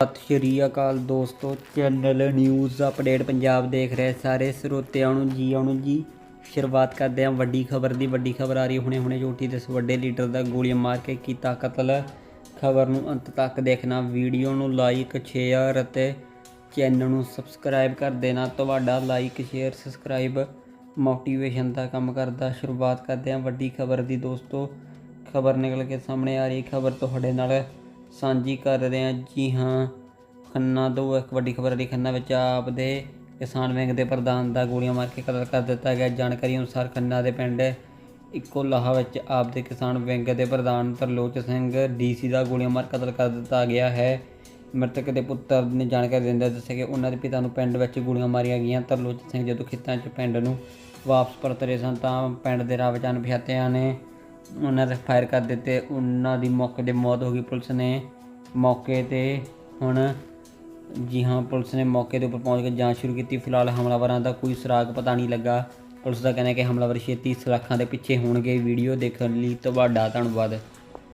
ਸਤਿ ਸ਼੍ਰੀ ਅਕਾਲ ਦੋਸਤੋ, channel news update Punjab ਦੇਖ ਰਹੇ ਸਾਰੇ ਸਰੋਤਿਆਂ ਨੂੰ ਜੀ, ਆਉਣ ਨੂੰ ਜੀ। ਸ਼ੁਰੂਆਤ ਕਰਦੇ ਹਾਂ ਵੱਡੀ ਖਬਰ ਦੀ। ਵੱਡੀ ਖਬਰ ਆ ਰਹੀ ਹੁਣੇ ਹੁਣੇ ਜੋਟੀ ਦੇ ਵੱਡੇ ਲੀਡਰ ਦਾ ਗੋਲੀਆਂ ਮਾਰ ਕੇ ਕੀਤਾ ਕਤਲ। ਖਬਰ ਨੂੰ ਅੰਤ ਤੱਕ ਦੇਖਣਾ, ਵੀਡੀਓ ਨੂੰ ਲਾਈਕ, ਸ਼ੇਅਰ ਅਤੇ ਚੈਨਲ ਨੂੰ ਸਬਸਕ੍ਰਾਈਬ ਕਰ ਦੇਣਾ। ਤੁਹਾਡਾ ਲਾਈਕ, ਸ਼ੇਅਰ, ਸਬਸਕ੍ਰਾਈਬ ਮੋਟੀਵੇਸ਼ਨ ਦਾ ਕੰਮ ਕਰਦਾ। ਸ਼ੁਰੂਆਤ ਕਰਦੇ ਹਾਂ ਵੱਡੀ ਖਬਰ ਦੀ ਦੋਸਤੋ। ਖਬਰ ਨਿਕਲ ਕੇ ਸਾਹਮਣੇ ਆ ਰਹੀ ਖਬਰ ਤੁਹਾਡੇ ਨਾਲ ਸਾਂਝੀ ਕਰ ਰਹੇ ਹਾਂ ਜੀ ਹਾਂ। ਖੰਨਾ ਤੋਂ ਇੱਕ ਵੱਡੀ ਖਬਰ ਆ ਰਹੀ ਖੰਨਾ ਵਿੱਚ ਆਪ ਦੇ ਕਿਸਾਨ ਵਿੰਗ ਦੇ ਪ੍ਰਧਾਨ ਦਾ ਗੋਲੀਆਂ ਮਾਰ ਕੇ ਕਤਲ ਕਰ ਦਿੱਤਾ ਗਿਆ। ਜਾਣਕਾਰੀ ਅਨੁਸਾਰ ਖੰਨਾ ਦੇ ਪਿੰਡ ਇੱਕੋ ਲਾਹਾ ਵਿੱਚ ਆਪ ਦੇ ਕਿਸਾਨ ਵਿੰਗ ਦੇ ਪ੍ਰਧਾਨ ਤਰਲੋਚ ਸਿੰਘ, ਡੀਸੀ ਦਾ ਗੋਲੀਆਂ ਮਾਰ ਕਤਲ ਕਰ ਦਿੱਤਾ ਗਿਆ ਹੈ। ਮ੍ਰਿਤਕ ਦੇ ਪੁੱਤਰ ਨੇ ਜਾਣਕਾਰੀ ਦਿੰਦੇ ਦੱਸਿਆ ਕਿ ਉਹਨਾਂ ਦੇ ਪਿਤਾ ਨੂੰ ਪਿੰਡ ਵਿੱਚ ਗੋਲੀਆਂ ਮਾਰੀਆਂ ਗਈਆਂ। ਤਰਲੋਚ ਸਿੰਘ ਜਦੋਂ ਖੇਤਾਂ 'ਚ ਪਿੰਡ ਨੂੰ ਵਾਪਸ ਪਰਤ ਰਹੇ ਸਨ ਤਾਂ ਪਿੰਡ ਦੇ ਰਾਹ ਵਿੱਚ ਅਣਪਛਾਤਿਆਂ ਨੇ ਉਹਨਾਂ 'ਤੇ ਫਾਇਰ ਕਰ ਦਿੱਤੇ, ਉਹਨਾਂ ਦੀ ਮੌਕੇ 'ਤੇ ਮੌਤ ਹੋ ਗਈ ਪੁਲਿਸ ਨੇ। ਮੌਕੇ ਤੇ ਹੁਣ ਜੀ ਹਾਂ, ਪੁਲਿਸ ਨੇ ਮੌਕੇ ਦੇ ਉੱਪਰ ਪਹੁੰਚ ਕੇ ਜਾਂਚ ਸ਼ੁਰੂ ਕੀਤੀ। ਫਿਲਹਾਲ ਹਮਲਾਵਰਾਂ ਦਾ ਕੋਈ ਸੁਰਾਗ ਪਤਾ ਨਹੀਂ ਲੱਗਾ। ਪੁਲਿਸ ਦਾ ਕਹਿਣਾ ਹੈ ਕਿ ਹਮਲਾਵਰ ਛੇਤੀ ਸਲਾਖਾਂ ਦੇ ਪਿੱਛੇ ਹੋਣਗੇ। ਵੀਡੀਓ ਦੇਖਣ ਲਈ ਤੁਹਾਡਾ ਧੰਨਵਾਦ।